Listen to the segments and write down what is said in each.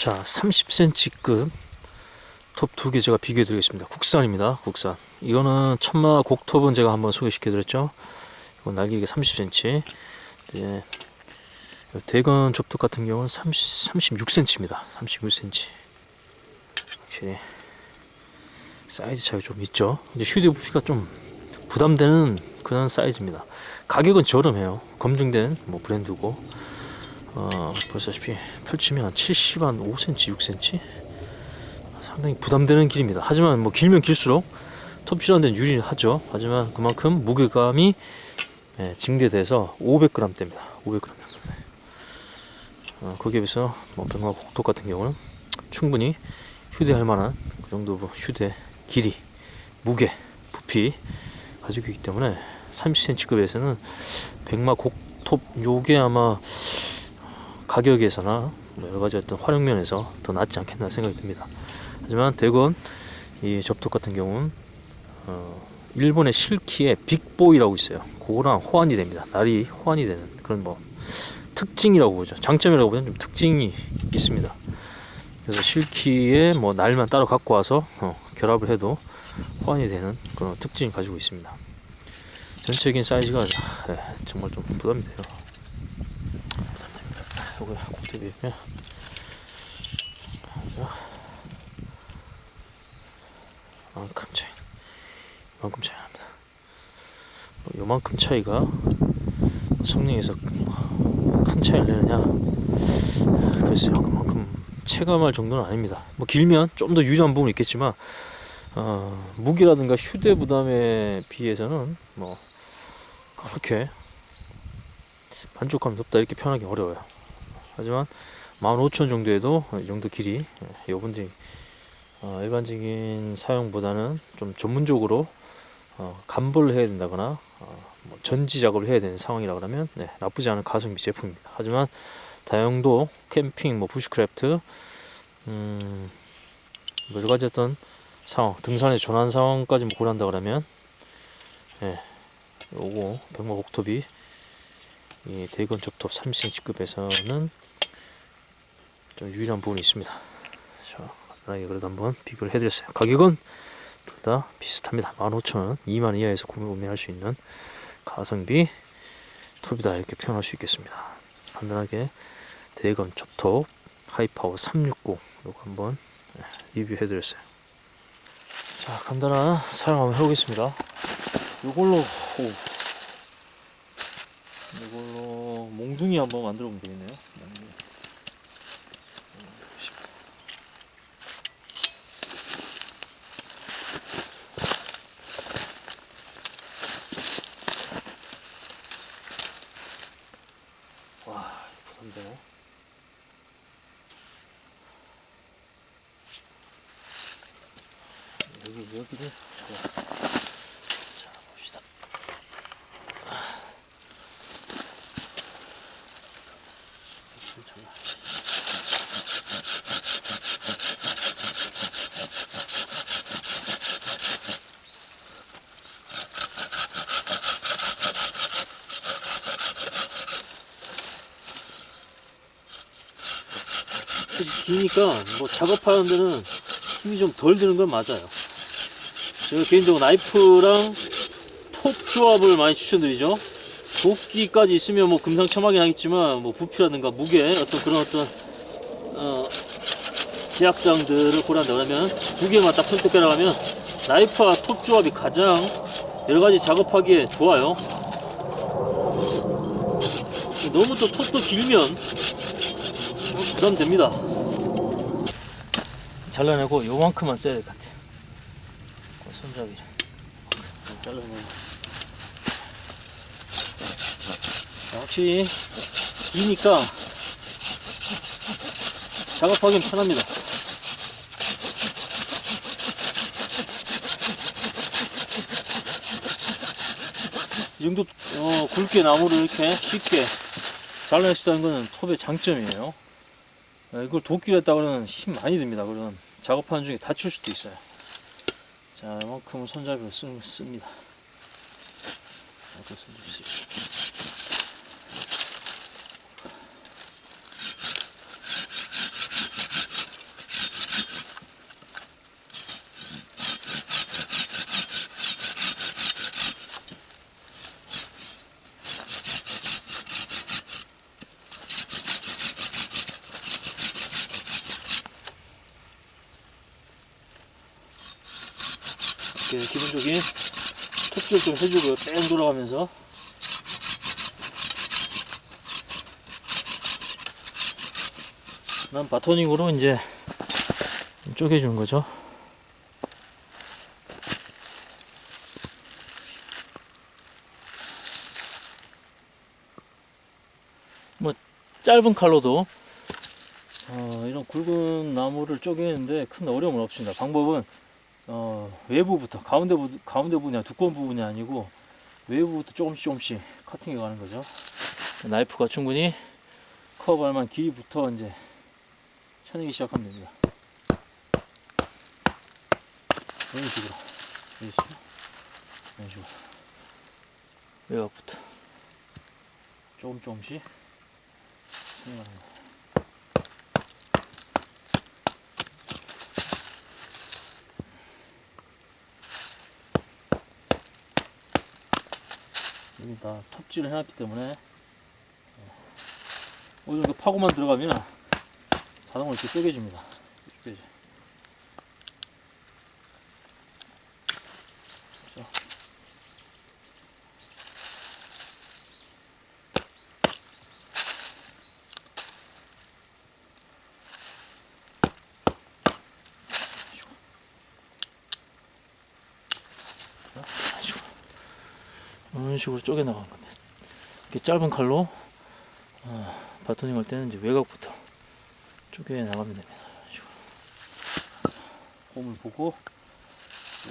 자, 30cm급 톱 두 개 제가 비교해 드리겠습니다. 국산입니다. 국산. 이거는 천마 곡톱은 제가 한번 소개시켜 드렸죠. 이건 날개가 30cm. 네. 대건 접톱 같은 경우는 30, 36cm입니다. 36cm. 확실히 사이즈 차이가 좀 있죠. 근데 휴대 부피가 좀 부담되는 그런 사이즈입니다. 가격은 저렴해요. 검증된 뭐 브랜드고. 어, 보시다시피 펼치면 한 70, 한 5cm, 6cm 상당히 부담되는 길입니다. 하지만 뭐 길면 길수록 톱 필요한 데는 유리하죠. 하지만 그만큼 무게감이 예, 증대돼서 500g대입니다. 500g. 어, 거기에 비해서 뭐 백마 곡톱 같은 경우는 충분히 휴대할 만한 그 정도 뭐 휴대 길이, 무게, 부피 가지고 있기 때문에 30cm급에서는 백마 곡톱 요게 아마 가격에서나 뭐 여러 가지 어떤 활용면에서 더 낫지 않겠나 생각이 듭니다. 하지만 대건 이 접촉 같은 경우는 어, 일본의 실키의 빅보이라고 있어요. 그거랑 호환이 됩니다. 날이 호환이 되는 그런 뭐 특징이라고 보죠. 장점이라고 보면 좀 특징이 있습니다. 그래서 실키의 뭐 날만 따로 갖고 와서 어, 결합을 해도 호환이 되는 그런 특징을 가지고 있습니다. 전체적인 사이즈가 네, 정말 좀 부담이 돼요. 요거 곡대비면 만큼 차이. 이만큼 차이 납니다. 뭐 요만큼 차이가 성능에서 큰 차이를 내느냐? 글쎄요. 그만큼 체감할 정도는 아닙니다. 뭐 길면 좀 더 유리한 부분이 있겠지만 어, 무기라든가 휴대 부담에 비해서는 뭐 그렇게 만족감이 높다 이렇게 표현하기 어려워요 하지만 15,000 정도에도 이 정도 길이 여분들이 어, 일반적인 사용보다는 좀 전문적으로 어, 간보를 해야 된다거나 어, 뭐 전지 작업을 해야 되는 상황이라 그러면 네, 나쁘지 않은 가성비 제품입니다. 하지만 다용도 캠핑, 뭐 부시크래프트, 음, 여러 가지 어떤 상황, 등산의 전환 상황까지 뭐 고려한다 그러면 네, 요거 백마 곡톱이 이 대건 접톱 30cm급에서는 좀 유일한 부분이 있습니다. 자, 간단하게 그래도 한번 비교를 해드렸어요. 가격은 둘 다 비슷합니다. 15,000원, 2만 이하에서 구매, 구매할 수 있는 가성비 톱이다 이렇게 표현할 수 있겠습니다. 간단하게 대건 접톱 하이파워 360 이거 한번 네, 리뷰해드렸어요. 자, 간단한 사용 한번 해보겠습니다. 이걸로 오, 이걸로 몽둥이 한번 만들어 보면 되겠네요. 몽둥이. 와, 부담되네. 여기 여기를 잡아. 자, 봅시다. 괜찮아. 사실 기니까 뭐 작업하는 데는 힘이 좀 덜 드는 건 맞아요. 제가 개인적으로 나이프랑 톱 조합을 많이 추천드리죠. 도끼까지 있으면 뭐 금상첨화긴 하겠지만 뭐 부피라든가 무게 어떤 그런 어떤 어 제약사항들을 고려한다 그러면 무게만 딱 선택해라 하면 나이프와 톱 조합이 가장 여러 가지 작업하기에 좋아요. 너무 또 톱도 길면 부담됩니다. 잘라내고 요만큼만 써야 될 것 같아요. 그 손잡이를 잘라내고. 자, 확실히 기니까 작업하기는 편합니다. 이 정도 어, 굵게 나무를 이렇게 쉽게 잘라낼 수 있다는 것은 톱의 장점이에요. 아, 이걸 도끼로 했다 그러면 힘 많이 듭니다. 그러면 작업하는 중에 다칠 수도 있어요. 자, 이만큼은 손잡이로 쓰, 씁니다. 이렇게 써주세 이렇게 기본적인 톱질 좀 해주고요. 뺑 돌아가면서. 난 바토닝으로 이제 쪼개주는 거죠. 뭐 짧은 칼로도 어, 이런 굵은 나무를 쪼개는데 큰 어려움은 없습니다. 방법은 어, 외부부터 가운데 부 가운데 부분이 두꺼운 부분이 아니고 외부부터 조금씩 조금씩 커팅해 가는 거죠. 나이프가 충분히 커버할 만한 길이부터 이제 쳐내기 시작하면 됩니다. 이런 식으로, 이런 식으로, 이런 식으로 외곽부터 조금 조금씩 거. 여기 다 톱질을 해놨기 때문에 어느 정도 파고만 들어가면 자동으로 이렇게 쪼개집니다. 쪼개져. 자. 이런 식으로. 이런 식으로 쪼개 나가는 겁니다. 이렇게 짧은 칼로 아, 바토닝 할 때는 이제 외곽부터 쪼개 나가면 됩니다. 홈을 보고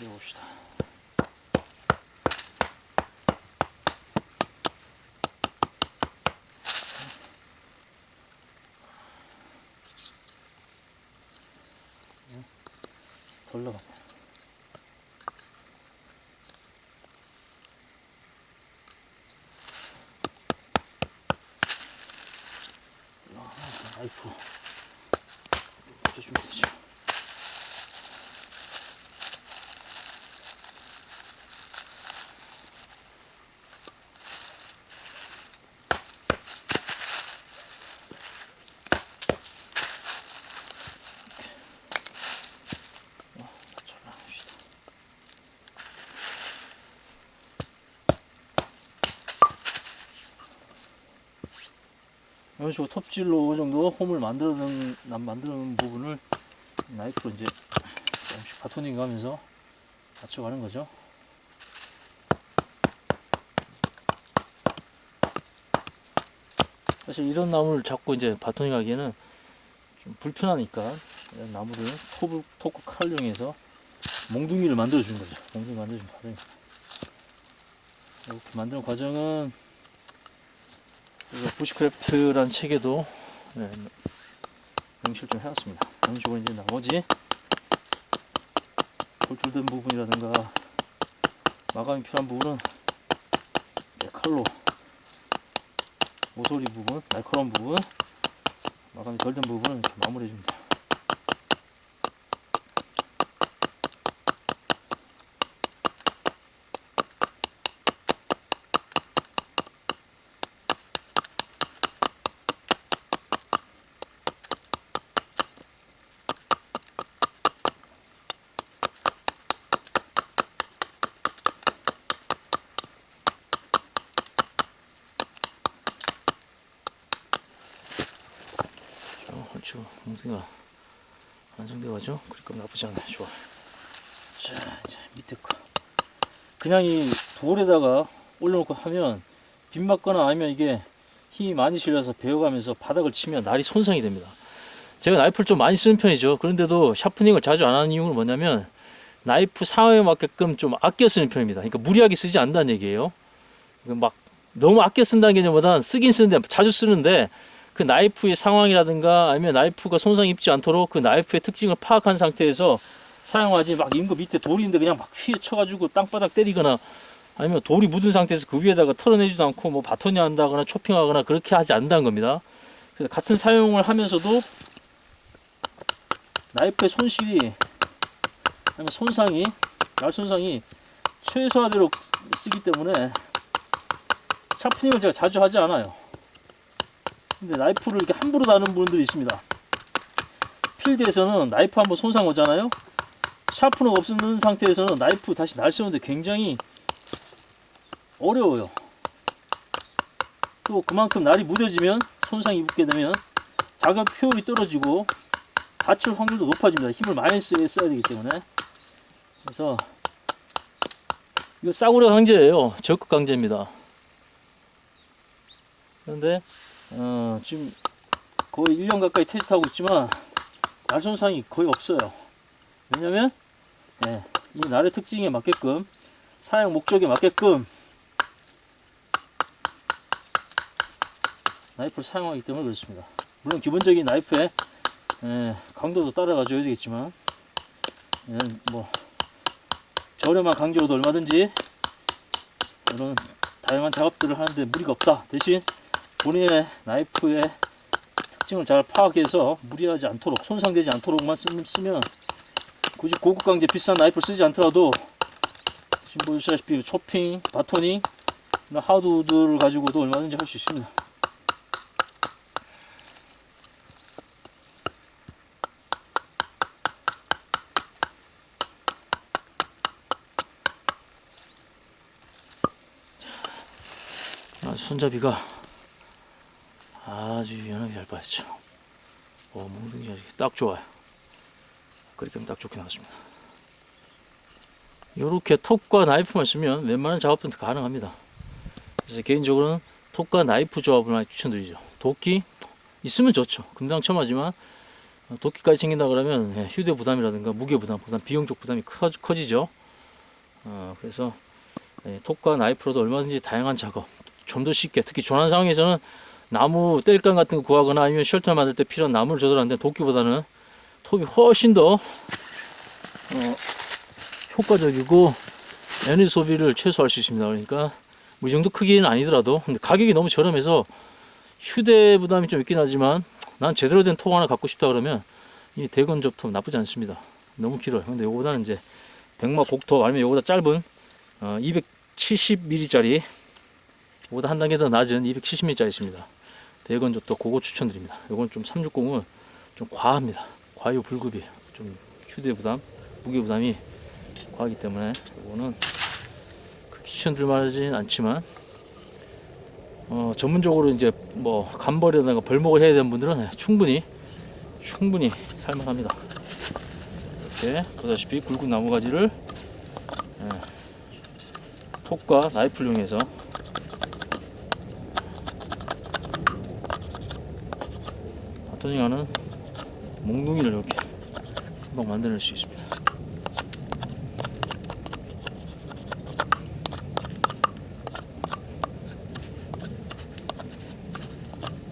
내려봅시다. 덜 나갑니다. 아이고. 해주면 되죠. 어, 잘라봅시다. 이런 식으로 톱질로 어느 정도 홈을 난 만들어놓은 부분을 나이프로 이제 조금씩 바토닝 가면서 맞춰가는 거죠. 사실 이런 나무를 잡고 이제 바토닝 하기에는 좀 불편하니까 이런 나무를 톱, 톱과 칼을 이용해서 몽둥이를 만들어 주는 거죠. 몽둥이 만들어 주는 과정입니다. 이렇게 만드는 과정은 이거 부시크래프트란 책에도 네, 명시를 좀 해놨습니다. 이런 식으로 이제 나머지 돌출된 부분이라든가 마감이 필요한 부분은 이렇게 칼로 모서리 부분, 날카로운 부분, 마감이 덜 된 부분은 이렇게 마무리해 줍니다. 어, 그렇죠. 몽둥이가 완성돼가죠. 그러니까 나쁘지 않아요. 좋아. 자, 이제 밑에 거. 그냥 이 돌에다가 올려놓고 하면 빗 맞거나 아니면 이게 힘이 많이 실려서 베어가면서 바닥을 치면 날이 손상이 됩니다. 제가 나이프를 좀 많이 쓰는 편이죠. 그런데도 샤프닝을 자주 안 하는 이유는 뭐냐면 나이프 상황에 맞게끔 좀 아껴 쓰는 편입니다. 그러니까 무리하게 쓰지 않는다는 얘기예요. 그러니까 막 너무 아껴 쓴다는 개념보다는 쓰긴 쓰는데 자주 쓰는데 그 나이프의 상황이라든가 아니면 나이프가 손상 입지 않도록 그 나이프의 특징을 파악한 상태에서 사용하지 막 인거 밑에 돌인데 그냥 막 휘쳐가지고 땅바닥 때리거나 아니면 돌이 묻은 상태에서 그 위에다가 털어내지도 않고 뭐 바토니 한다거나 초핑하거나 그렇게 하지 않는다는 겁니다. 그래서 같은 사용을 하면서도 나이프의 손실이 아니면 손상이 날 손상이 최소화되도록 쓰기 때문에 샤프닝을 제가 자주 하지 않아요. 근데 나이프를 이렇게 함부로 다는 분들이 있습니다. 필드에서는 나이프 한번 손상 오잖아요. 샤프너가 없는 상태에서는 나이프 다시 날 세우는데 굉장히 어려워요. 또 그만큼 날이 무뎌지면 손상이 입게 되면 작업 효율이 떨어지고 다칠 확률도 높아집니다. 힘을 많이 쓰- 써야 되기 때문에. 그래서 이거 싸구려 강제예요. 적극 강제입니다. 그런데 어, 지금 거의 1년 가까이 테스트하고 있지만 날 손상이 거의 없어요. 왜냐면 예, 이 날의 특징에 맞게끔 사용 목적에 맞게끔 나이프를 사용하기 때문에 그렇습니다. 물론 기본적인 나이프의 예, 강도도 따라가 줘야 되겠지만 얘는 뭐 저렴한 강제로도 얼마든지 이런 다양한 작업들을 하는데 무리가 없다. 대신 본인의 나이프의 특징을 잘 파악해서 무리하지 않도록 손상되지 않도록만 쓰- 쓰면 굳이 고급 강제 비싼 나이프를 쓰지 않더라도 지금 보시다시피 초핑, 바토닝 하드우드를 가지고도 얼마든지 할 수 있습니다. 아, 손잡이가 아주 유연하게 잘 빠졌죠. 오, 몽둥이 아주 딱 좋아요. 그렇게 하면 딱 좋게 나왔습니다. 이렇게 톱과 나이프만 쓰면 웬만한 작업도 가능합니다. 그래서 개인적으로는 톱과 나이프 조합을 많이 추천드리죠. 도끼 있으면 좋죠. 금상첨화지만 어, 도끼까지 챙긴다 그러면 예, 휴대 부담이라든가 무게 부담, 부담 비용적 부담이 커, 커지죠. 어, 그래서 예, 톱과 나이프로도 얼마든지 다양한 작업 좀 더 쉽게 특히 조난 상황에서는 나무 땔감 같은 거 구하거나 아니면 쉘터 만들 때 필요한 나무를 조절하는데 도끼보다는 톱이 훨씬 더 어, 효과적이고 에너지 소비를 최소화할 수 있습니다. 그러니까 뭐이 정도 크기는 아니더라도 근데 가격이 너무 저렴해서 휴대 부담이 좀 있긴 하지만 난 제대로 된 톱 하나 갖고 싶다 그러면 이 대건 접톱 나쁘지 않습니다. 너무 길어요. 근데 이거보다는 이제 백마 곡톱 아니면 이거보다 짧은 어, 270mm짜리 이거보다 한 단계 더 낮은 270mm짜리 있습니다. 대건 접톱 그거 추천드립니다. 이건 좀 360은 좀 과합니다. 과유 불급이에요. 좀 휴대 부담, 무게 부담이 과하기 때문에 이거는 그렇게 추천드릴 만하진 않지만 어, 전문적으로 이제 뭐 간벌이라든가 벌목을 해야 되는 분들은 네, 충분히 충분히 살만합니다. 이렇게 보다시피 굵은 나무가지를 예, 톡과 나이프를 이용해서 바토닝하는 몽둥이를 이렇게 금방 만들어낼 수 있습니다.